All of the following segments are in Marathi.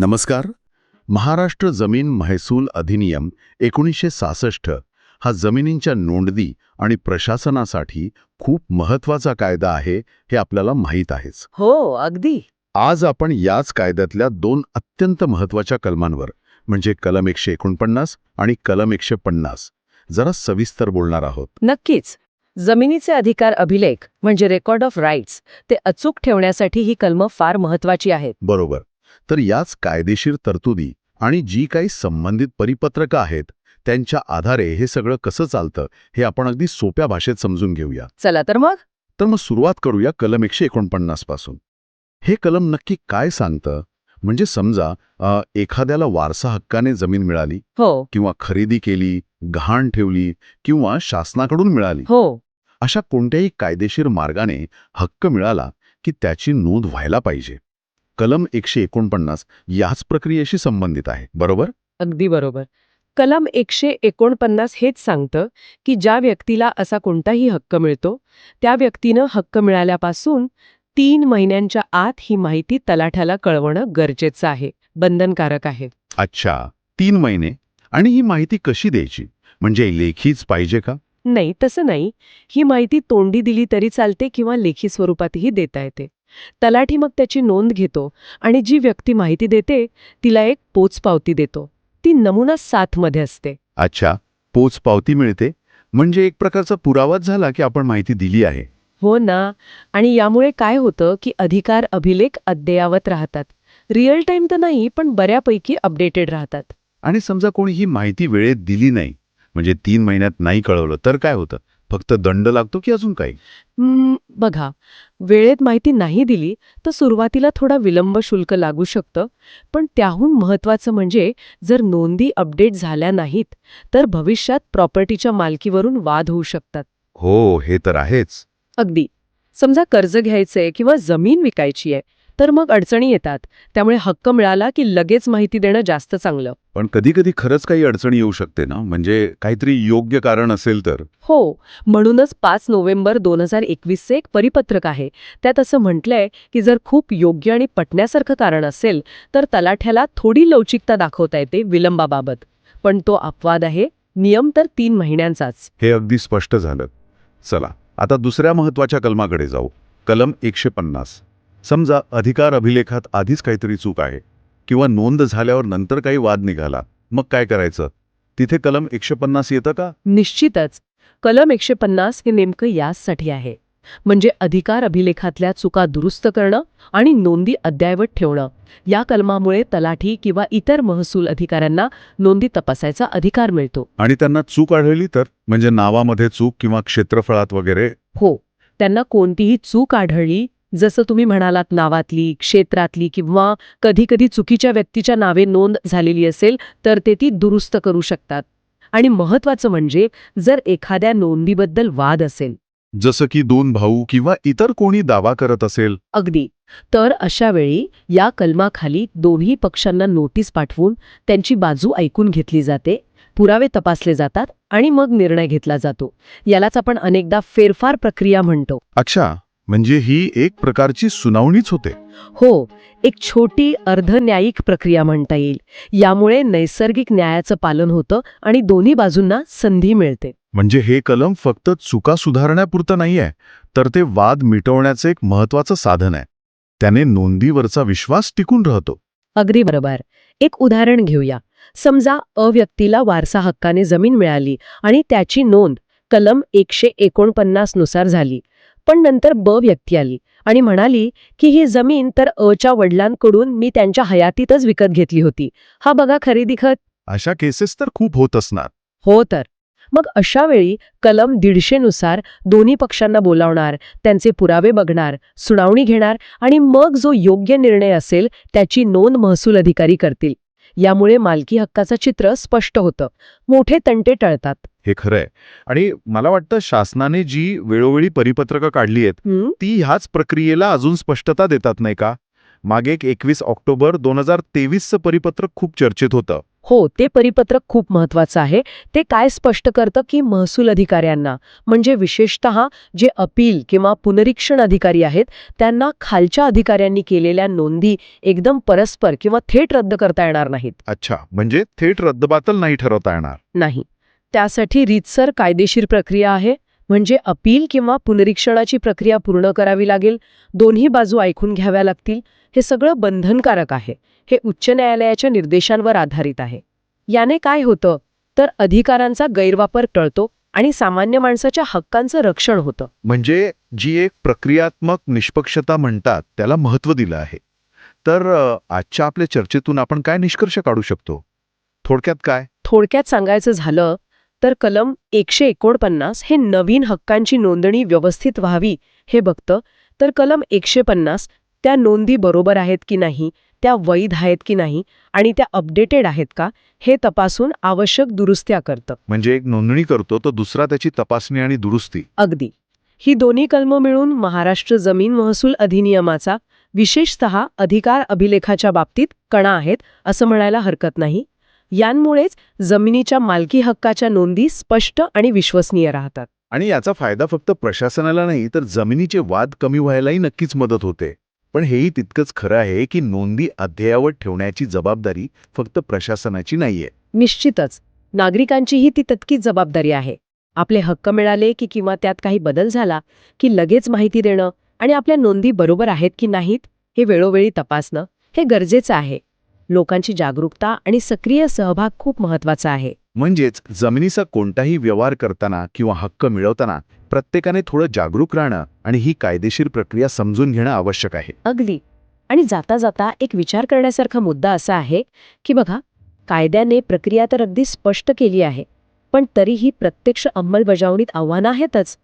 नमस्कार. महाराष्ट्र जमीन महसूल अधिनियम एकोणीसशे सहासष्ट हा जमिनींच्या नोंदणी आणि प्रशासनासाठी खूप महत्त्वाचा कायदा आहे हे आपल्याला माहीत आहेच. हो अगदी. आज आपण याच कायद्यातल्या दोन अत्यंत महत्त्वाच्या कलमांवर म्हणजे कलम एकशे एकोणपन्नास आणि कलम एकशे पन्नास जरा सविस्तर बोलणार आहोत. नक्कीच. जमिनीचे अधिकार अभिलेख म्हणजे रेकॉर्ड ऑफ राईट्स ते अचूक ठेवण्यासाठी ही कलमं फार महत्वाची आहेत. बरोबर. तर याच कायदेशीर तरतुदी आणि जी काही संबंधित परिपत्रकं आहेत त्यांच्या आधारे हे सगळं कसं चालतं हे आपण अगदी सोप्या भाषेत समजून घेऊया. चला तर मग? तर मग सुरुवात करूया कलम एकशे एकोणपन्नासपासून. हे कलम नक्की काय सांगतं? म्हणजे समजा एखाद्याला वारसा हक्काने जमीन मिळाली हो. किंवा खरेदी केली गहाण ठेवली किंवा शासनाकडून मिळाली. हो. अशा कोणत्याही कायदेशीर मार्गाने हक्क मिळाला की त्याची नोंद व्हायला पाहिजे. कलम एकशे एकोणपन्नास याच प्रक्रियेशी संबंधित आहे बरोबर? अगदी बरोबर. कलम एकशे एकोणपन्नास हेच सांगतं की ज्या व्यक्तीला असा कोणताही हक्क मिळतो त्या व्यक्तीनं हक्क मिळाल्यापासून तीन महिन्यांच्या आत ही माहिती तलाठ्याला कळवणं गरजेचं आहे बंधनकारक आहे. अच्छा तीन महिने? आणि ही माहिती कशी द्यायची? म्हणजे लेखीच पाहिजे का? नाही तसं नाही. ही माहिती तोंडी दिली तरी चालते किंवा लेखी स्वरूपातही देता येते. तलाठी मग त्याची नोंद घेतो आणि जी व्यक्ती माहिती देते तिला एक पोचपावती देतो. ती नमुना सातमध्ये असते. अच्छा पोच पावती मिळते? म्हणजे एक प्रकारचा पुरावाच झाला की आपण माहिती दिली आहे. हो ना. आणि यामुळे काय होतं की अधिकार अभिलेख अद्ययावत राहतात. रिअल टाइम तर नाही पण बऱ्यापैकी अपडेटेड राहतात. आणि समजा कोणी ही माहिती वेळेत दिली नाही म्हणजे तीन महिन्यात नाही कळवलं तर काय होतं? फक्त दंड लागतो की अजून काही? बघा वेळेत माहिती नाही दिली तर सुरुवातीला थोडा विलंब शुल्क लागू शकतं पण त्याहून महत्त्वाचं म्हणजे जर नोंदी अपडेट झाल्या नाहीत तर भविष्यात प्रॉपर्टीच्या मालकीवरून वाद होऊ शकतात. हो हे तर आहेच. अगदी. समजा कर्ज घ्यायचंय किंवा जमीन विकायची आहे तर मग अडचणी येतात. त्यामुळे हक्क मिळाला की लगेच माहिती देणं जास्त चांगलं. पण कधी कधी खरंच काही अडचणी येऊ शकते ना? म्हणजे काहीतरी योग्य कारण असेल तर. हो. म्हणूनच पाच नोव्हेंबर दोन हजार एकवीसचे एक परिपत्रक आहे. त्यात असं म्हटलंय की जर खूप योग्य आणि पटण्यासारखं कारण असेल तर तलाठ्याला थोडी लवचिकता दाखवता येते विलंबाबाबत. पण तो अपवाद आहे. नियम तर तीन महिन्यांचाच. हे अगदी स्पष्ट झालं. चला आता दुसऱ्या महत्त्वाच्या कलमाकडे जाऊ. कलम एकशे पन्नास. समजा अधिकार अभिलेखात आधीच काहीतरी चूक आहे किंवा नोंद झाल्यावर नंतर काही वाद निघाला मग काय करायचं? तिथे कलम एकशे पन्नास येतं का? निश्चितच. कलम एकशे पन्नास हे नेमकं याचसाठी आहे. म्हणजे अधिकार अभिलेखातल्या चुका दुरुस्त करणं आणि नोंदी अद्ययावत ठेवणं. या कलमामुळे तलाठी किंवा इतर महसूल अधिकाऱ्यांना नोंदी तपासायचा अधिकार मिळतो. आणि त्यांना चूक आढळली तर? म्हणजे नावामध्ये चूक किंवा क्षेत्रफळात वगैरे? हो. त्यांना कोणतीही चूक आढळली जसं तुम्ही म्हणालात नावातली क्षेत्रातली किंवा कधीकधी चुकीच्या व्यक्तीच्या नावे नोंद झालेली असेल तर ते ती दुरुस्त करू शकतात. आणि महत्वाचं म्हणजे जर एखाद्या नोंदीबद्दल वाद असेल. जसं की दोन भाऊ किंवा इतर कोणी दावा करत असेल. अगदी. तर अशा वेळी या कलमाखाली दोन्ही पक्षांना नोटीस पाठवून त्यांची बाजू ऐकून घेतली जाते पुरावे तपासले जातात आणि मग निर्णय घेतला जातो. यालाच आपण अनेकदा फेरफार प्रक्रिया म्हणतो. अच्छा. म्हणजे ही एक प्रकारची सुनावणीच होते. हो एक छोटी अर्धन्यायिक प्रक्रिया म्हणता येईल. यामुळे नैसर्गिक न्यायाचं पालन होतं आणि दोन्ही बाजूंना संधी मिळते. म्हणजे हे कलम फक्त चुका सुधारण्यापुरतं नाही आहे तर ते वाद मिटवण्याचं एक महत्वाचं साधन आहे. त्याने नोंदीवरचा विश्वास टिकून राहतो. अगदी बरोबर. एक उदाहरण घेऊया. समजा अ व्यक्तीला वारसा हक्काने जमीन मिळाली आणि त्याची नोंद कलम एकशे एकोणपन्नासनुसार झाली. पण नंतर ब व्यक्ती आली आणि म्हणाली की ही जमीन तर अच्या वडिलांकडून मी त्यांच्या हयातीतच विकत घेतली होती. हा बघा खरेदी खत अशा केसेस तर खूप होत असणार. हो तर. मग अशा वेळी कलम दीडशे नुसार दोन्ही पक्षांना बोलावणार त्यांचे पुरावे बघणार सुनावणी घेणार आणि मग जो योग्य निर्णय असेल त्याची नोंद महसूल अधिकारी करतील. यामुळे मालकी हक्काचं चित्र स्पष्ट होतं. मोठे तंटे टळतात. हे खरंय. आणि मला वाटतं शासनाने जी वेळोवेळी परिपत्रकं काढली आहेत हं? ती ह्याच प्रक्रियेला अजून स्पष्टता देतात नाही का? मागे एक एकवीस ऑक्टोबर दोन हजार तेवीसचं परिपत्रक खूप चर्चेत होतं. हो ते परिपत्रक खूप महत्वाचं आहे. ते काय स्पष्ट करतं की महसूल अधिकाऱ्यांना म्हणजे विशेषतः जे अपील किंवा पुनरीक्षण अधिकारी आहेत त्यांना खालच्या अधिकाऱ्यांनी केलेल्या नोंदी एकदम परस्पर किंवा थेट रद्द करता येणार नाहीत. अच्छा म्हणजे थेट रद्दबातल नाही ठरवता येणार. नाही. त्यासाठी रीतसर कायदेशीर प्रक्रिया आहे. म्हणजे अपील किंवा पुनरीक्षणाची प्रक्रिया पूर्ण करावी लागेल दोन्ही बाजू ऐकून घ्याव्या लागतील हे सगळं बंधनकारक आहे हे उच्च न्यायालयाच्या निर्देशांवर आधारित आहे. याने काय होतं? तर अधिकारांचा गैरवापर टळतो आणि सामान्य माणसाच्या हक्कांचं रक्षण होतं. म्हणजे जी एक प्रक्रियात्मक निष्पक्षता म्हणतात त्याला महत्त्व दिलं आहे. तर आजच्या आपल्या चर्चेतून आपण काय निष्कर्ष काढू शकतो? थोडक्यात काय? थोडक्यात सांगायचं झालं तर कलम एकशे एकोणपन्नास हे नवीन हक्कांची नोंदणी व्यवस्थित व्हावी हे बघतं. तर कलम एकशे पन्नास त्या नोंदी बरोबर आहेत की नाही? त्या वैध आहेत की नाही? आणि त्या अपडेटेड आहेत का? हे तपासून आवश्यक दुरुस्त्या करतं. म्हणजे एक नोंदणी करतो तर दुसरा त्याची तपासणी आणि दुरुस्ती. अगदी. ही दोन्ही कलमं मिळून महाराष्ट्र जमीन महसूल अधिनियमाचा विशेषतः अधिकार अभिलेखाच्या बाबतीत कणा आहेत असं म्हणायला हरकत नाही. यांमुळेच जमिनीच्या मालकी हक्काच्या नोंदी स्पष्ट आणि विश्वसनीय राहतात. आणि याचा फायदा फक्त प्रशासनाला नाही तर जमिनीचे वाद कमी व्हायलाही नक्कीच मदत होते. पण हेही तितकंच खरं आहे की नोंदी अद्ययावत ठेवण्याची जबाबदारी फक्त प्रशासनाची नाहीये. निश्चितच. नागरिकांचीही ती तितकीच जबाबदारी आहे. आपले हक्क मिळाले की किंवा त्यात काही बदल झाला की लगेच माहिती देणं आणि आपल्या नोंदी बरोबर आहेत की नाहीत हे वेळोवेळी तपासणं हे गरजेचं आहे. लोकांची जागरूकता आणि सक्रिय सहभाग खूप महत्त्वाचा आहे. म्हणजेच जमिनीचा कोणताही व्यवहार करताना किंवा हक्क मिळवताना प्रत्येकाने थोडं जागरूक राहणं आणि ही कायदेशीर प्रक्रिया समजून घेणं आवश्यक आहे. अगदी. आणि जाता जाता एक विचार करण्यासारखा मुद्दा असा आहे की बघा कायद्याने प्रक्रिया तर अगदी स्पष्ट केली आहे पण तरीही प्रत्यक्ष अंमलबजावणीत आव्हानं आहेतच.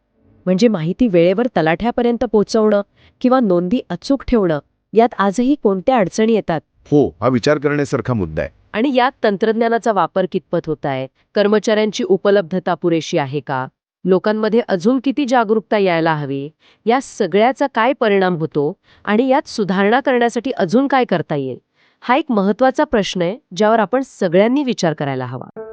म्हणजे माहिती वेळेवर तलाठ्यापर्यंत पोहोचवणं किंवा नोंदी अचूक ठेवणं यात आजही कोणत्या अडचणी येतात? हो हा विचार करण्यासारखा मुद्दा आहे. आणि यात तंत्रज्ञानाचा वापर कितपत होत आहे? कर्मचाऱ्यांची उपलब्धता पुरेशी आहे का? लोकांमध्ये अजून किती जागरूकता यायला हवी? या सगळ्याचा काय परिणाम होतो? आणि यात सुधारणा करण्यासाठी अजून काय करता येईल? हा एक महत्त्वाचा प्रश्न आहे ज्यावर आपण सगळ्यांनी विचार करायला हवा.